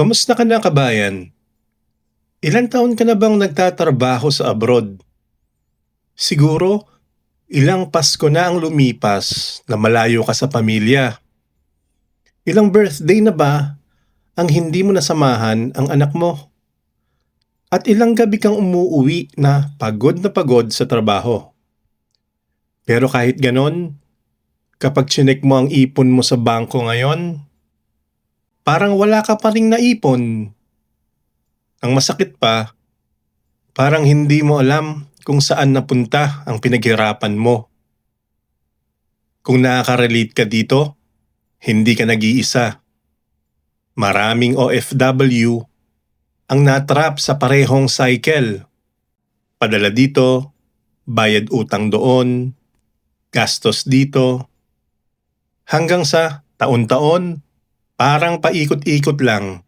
Kamusta ka na kabayan? Ilang taon ka na bang nagtatrabaho sa abroad? Siguro, ilang Pasko na ang lumipas na malayo ka sa pamilya. Ilang birthday na ba ang hindi mo nasamahan ang anak mo? At ilang gabi kang umuuwi na pagod na pagod sa trabaho. Pero kahit ganon, kapag chinek mo ang ipon mo sa bangko ngayon, parang wala ka pa ring naipon. Ang masakit pa, parang hindi mo alam kung saan napunta ang pinaghirapan mo. Kung nakaka-relate ka dito, hindi ka nag-iisa. Maraming OFW ang natrap sa parehong cycle. Padala dito, bayad utang doon, gastos dito, hanggang sa taon-taon, parang paikot-ikot lang.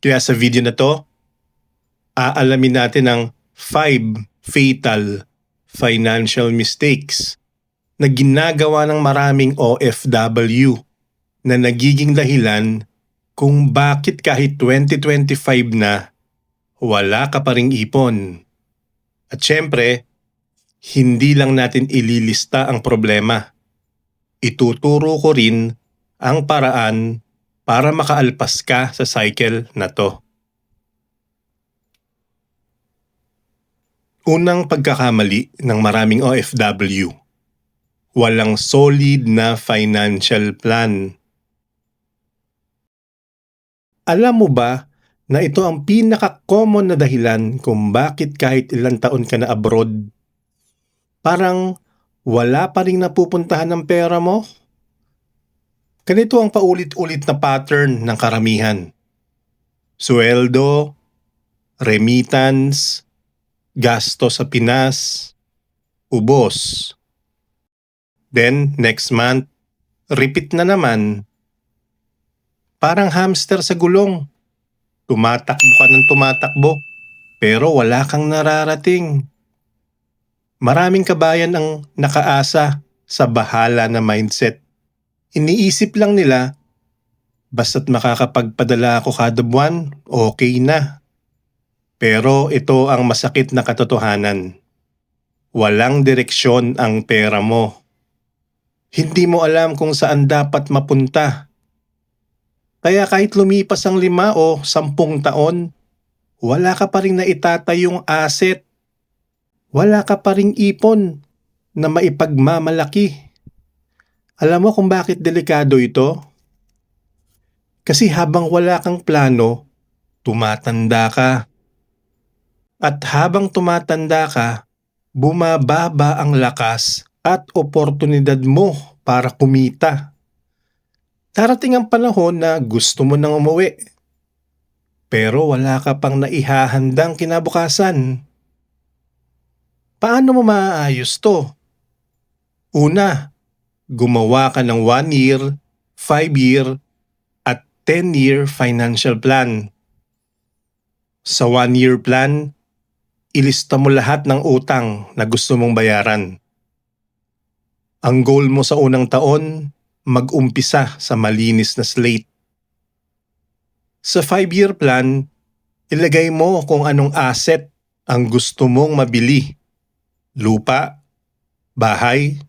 Kaya sa video na to, aalamin natin ang 5 fatal financial mistakes na ginagawa ng maraming OFW na nagiging dahilan kung bakit kahit 2025 na wala ka pa ring ipon. At syempre, hindi lang natin ililista ang problema. Ituturo ko rin ang paraan para makaalpas ka sa cycle na to. Unang pagkakamali ng maraming OFW. Walang solid na financial plan. Alam mo ba na ito ang pinaka-common na dahilan kung bakit kahit ilang taon ka na abroad, parang wala pa rin napupuntahan ng pera mo? Ganito ang paulit-ulit na pattern ng karamihan. Sweldo, remittance, gasto sa Pinas, ubos. Then, next month, repeat na naman. Parang hamster sa gulong. Tumatakbo ka ng tumatakbo, pero wala kang nararating. Maraming kabayan ang nakaasa sa bahala na mindset. Iniisip lang nila, basta't makakapagpadala ako kada buwan, okay na. Pero ito ang masakit na katotohanan. Walang direksyon ang pera mo. Hindi mo alam kung saan dapat mapunta. Kaya kahit lumipas ang lima o sampung taon, wala ka pa rin naitatayong asset. Wala ka pa ring ipon na maipagmamalaki. Alam mo kung bakit delikado ito? Kasi habang wala kang plano, tumatanda ka. At habang tumatanda ka, bumababa ang lakas at oportunidad mo para kumita. Darating ang panahon na gusto mo nang umuwi. Pero wala ka pang naihahandang kinabukasan. Paano mo maaayos to? Una, gumawa ka ng 1 year, 5 year, at 10 year financial plan. Sa 1 year plan, ilista mo lahat ng utang na gusto mong bayaran. Ang goal mo sa unang taon, mag-umpisa sa malinis na slate. Sa 5-year plan, ilagay mo kung anong asset ang gusto mong mabili. Lupa, bahay,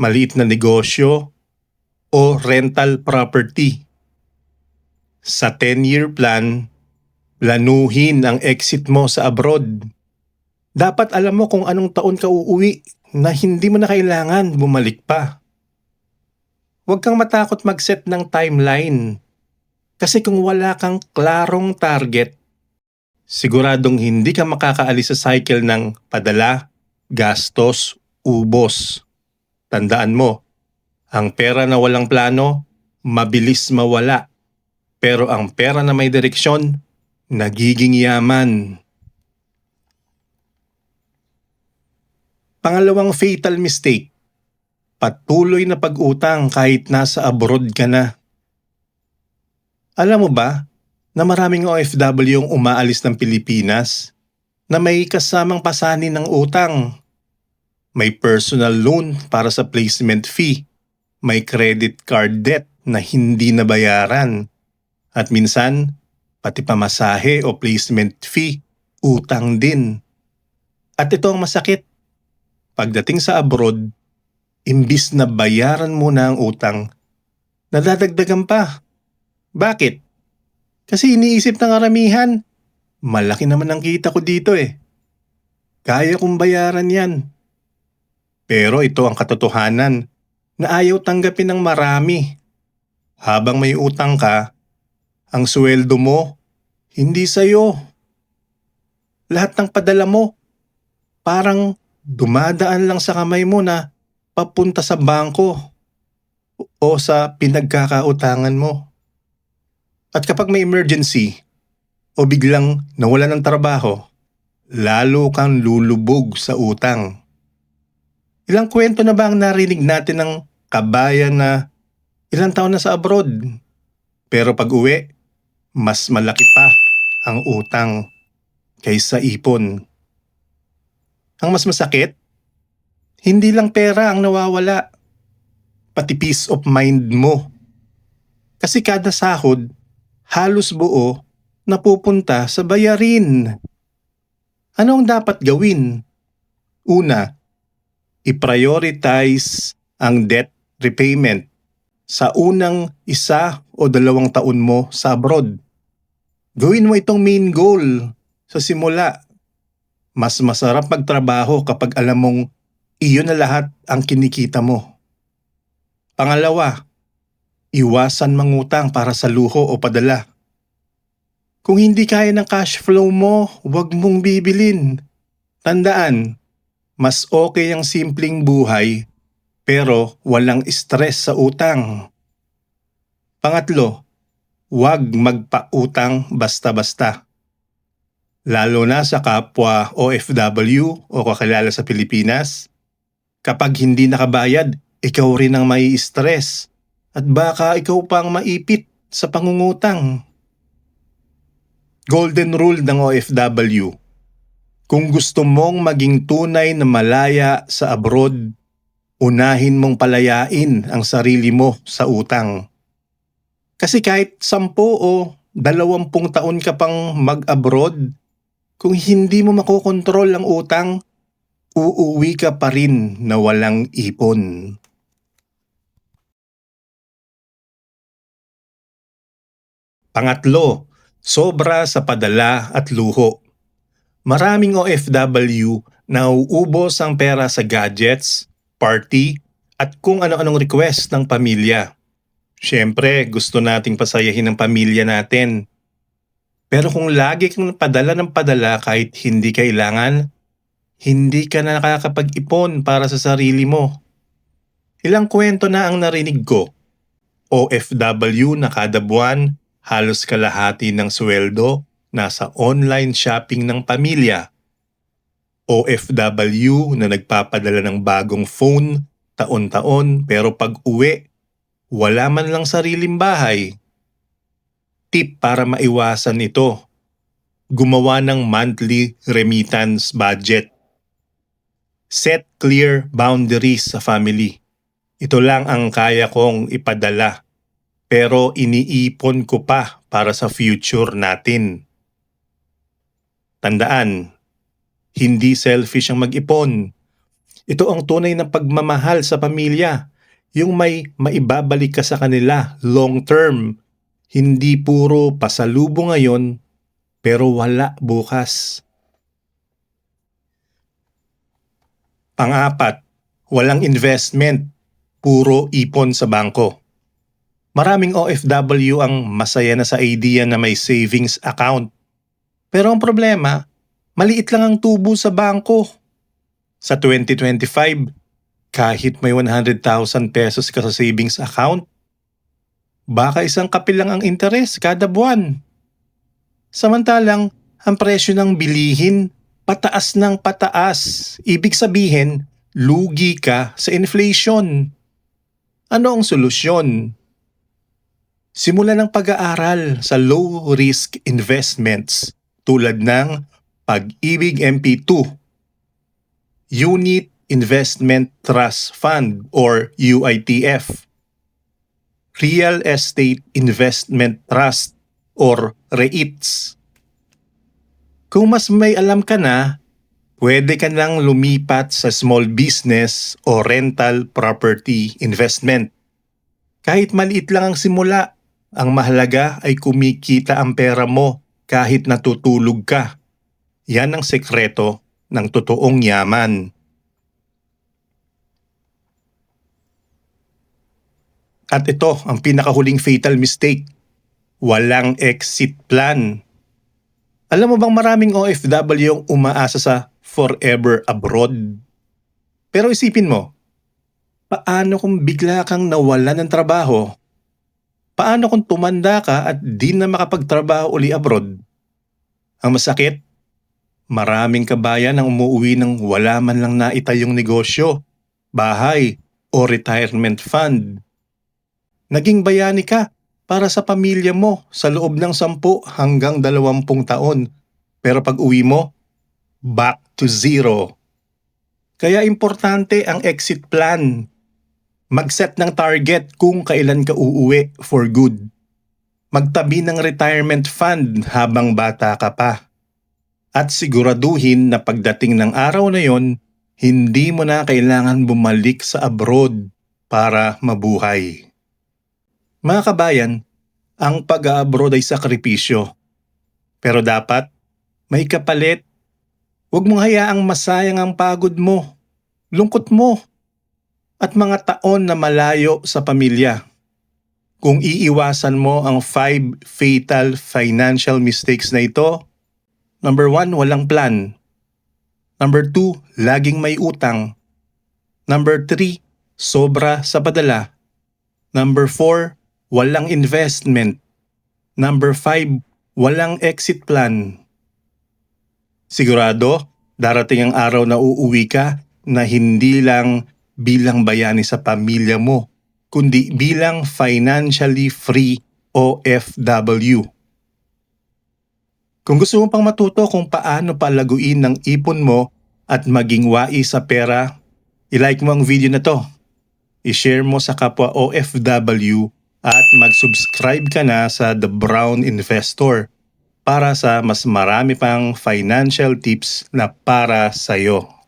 maliit na negosyo, o rental property. Sa 10-year plan, planuhin ang exit mo sa abroad. Dapat alam mo kung anong taon ka uuwi na hindi mo na kailangan bumalik pa. Huwag kang matakot mag-set ng timeline. Kasi kung wala kang klarong target, siguradong hindi ka makakaalis sa cycle ng padala, gastos, ubos. Tandaan mo, ang pera na walang plano, mabilis mawala. Pero ang pera na may direksyon, nagiging yaman. Pangalawang fatal mistake, patuloy na pag-utang kahit nasa abroad ka na. Alam mo ba na maraming OFW yung umaalis ng Pilipinas na may kasamang pasanin ng utang? May personal loan para sa placement fee. May credit card debt na hindi nabayaran. At minsan, pati pamasahe o placement fee, utang din. At ito ang masakit. Pagdating sa abroad, imbis na bayaran mo na ang utang, nadadagdagan pa. Bakit? Kasi iniisip ng karamihan, malaki naman ang kita ko dito eh. Kaya kong bayaran yan. Pero ito ang katotohanan na ayaw tanggapin ng marami. Habang may utang ka, ang sweldo mo, hindi sa'yo. Lahat ng padala mo, parang dumadaan lang sa kamay mo na papunta sa bangko o sa pinagkakautangan mo. At kapag may emergency o biglang nawala ng trabaho, lalo kang lulubog sa utang. Ilang kwento na ba ang narinig natin ng kabayan na ilang taon na sa abroad? Pero pag uwi, mas malaki pa ang utang kaysa ipon. Ang mas masakit, hindi lang pera ang nawawala, pati peace of mind mo. Kasi kada sahod, halos buo napupunta sa bayarin. Ano ang dapat gawin? Una, i-prioritize ang debt repayment sa unang isa o dalawang taon mo sa abroad. Gawin mo itong main goal sa simula. Mas masarap magtrabaho kapag alam mong iyon na lahat ang kinikita mo. Pangalawa, iwasan mangutang para sa luho o padala. Kung hindi kaya ng cash flow mo, huwag mong bibilin. Tandaan, mas okay ang simpleng buhay pero walang stress sa utang. Pangatlo, huwag magpautang basta-basta. Lalo na sa kapwa OFW o kakilala sa Pilipinas, kapag hindi nakabayad, ikaw rin ang may stress at baka ikaw pang maipit sa pangungutang. Golden rule ng OFW. Kung gusto mong maging tunay na malaya sa abroad, unahin mong palayain ang sarili mo sa utang. Kasi kahit sampo o dalawampung taon ka pang mag-abroad, kung hindi mo makokontrol ang utang, uuwi ka pa rin na walang ipon. Pangatlo, sobra sa padala at luho. Maraming OFW na uubos ang pera sa gadgets, party, at kung ano-anong request ng pamilya. Siyempre, gusto nating pasayahin ang pamilya natin. Pero kung lagi kang padala ng padala kahit hindi kailangan, hindi ka na nakakapag-ipon para sa sarili mo. Ilang kwento na ang narinig ko. OFW na kada buwan halos kalahati ng sweldo nasa online shopping ng pamilya. OFW na nagpapadala ng bagong phone taon-taon pero pag uwi, wala man lang sariling bahay. Tip para maiwasan ito. Gumawa ng monthly remittance budget. Set clear boundaries sa family. Ito lang ang kaya kong ipadala pero iniipon ko pa para sa future natin. Tandaan, hindi selfish ang mag-ipon. Ito ang tunay na pagmamahal sa pamilya. Yung may maibabalik ka sa kanila long term. Hindi puro pasalubo ngayon pero wala bukas. Pang-apat, walang investment, puro ipon sa bangko. Maraming OFW ang masaya na sa idea na may savings account. Pero ang problema, maliit lang ang tubo sa bangko. Sa 2025, kahit may 100,000 pesos ka sa savings account, baka isang kapil lang ang interes kada buwan. Samantalang, ang presyo ng bilihin pataas ng pataas. Ibig sabihin, lugi ka sa inflation. Ano ang solusyon? Simula ng pag-aaral sa low-risk investments tulad ng Pag-ibig MP2, Unit Investment Trust Fund or UITF, Real Estate Investment Trust or REITs. Kung mas may alam ka na, pwede ka nang lumipat sa small business o rental property investment. Kahit maliit lang ang simula, ang mahalaga ay kumikita ang pera mo kahit natutulog ka. Yan ang sekreto ng totoong yaman. At ito ang pinakahuling fatal mistake. Walang exit plan. Alam mo bang maraming OFW yung umaasa sa forever abroad? Pero isipin mo, paano kung bigla kang nawalan ng trabaho? Paano kung tumanda ka at di na makapagtrabaho uli abroad? Ang masakit, maraming kabayan ang umuwi ng wala man lang naitayong negosyo, bahay, o retirement fund. Naging bayani ka para sa pamilya mo sa loob ng 10 hanggang 20 taon. Pero pag uwi mo, back to zero. Kaya importante ang exit plan. Mag-set ng target kung kailan ka uuwi for good. Magtabi ng retirement fund habang bata ka pa. At siguraduhin na pagdating ng araw na yon, hindi mo na kailangan bumalik sa abroad para mabuhay. Mga kabayan, ang pag-abroad ay sakripisyo. Pero dapat, may kapalit. Huwag mong hayaang masayang ang pagod mo, lungkot mo, at mga taon na malayo sa pamilya. Kung iiwasan mo ang five fatal financial mistakes na ito, number one, walang plan. Number two, laging may utang. Number three, sobra sa padala. Number four, walang investment. Number five, walang exit plan. Sigurado, darating ang araw na uuwi ka na hindi lang bilang bayani sa pamilya mo, kundi bilang financially free OFW. Kung gusto mo pang matuto kung paano palaguin ng ipon mo at maging wais sa pera, ilike mo ang video na to. I-share mo sa kapwa OFW at mag-subscribe ka na sa The Brown Investor para sa mas marami pang financial tips na para sa'yo.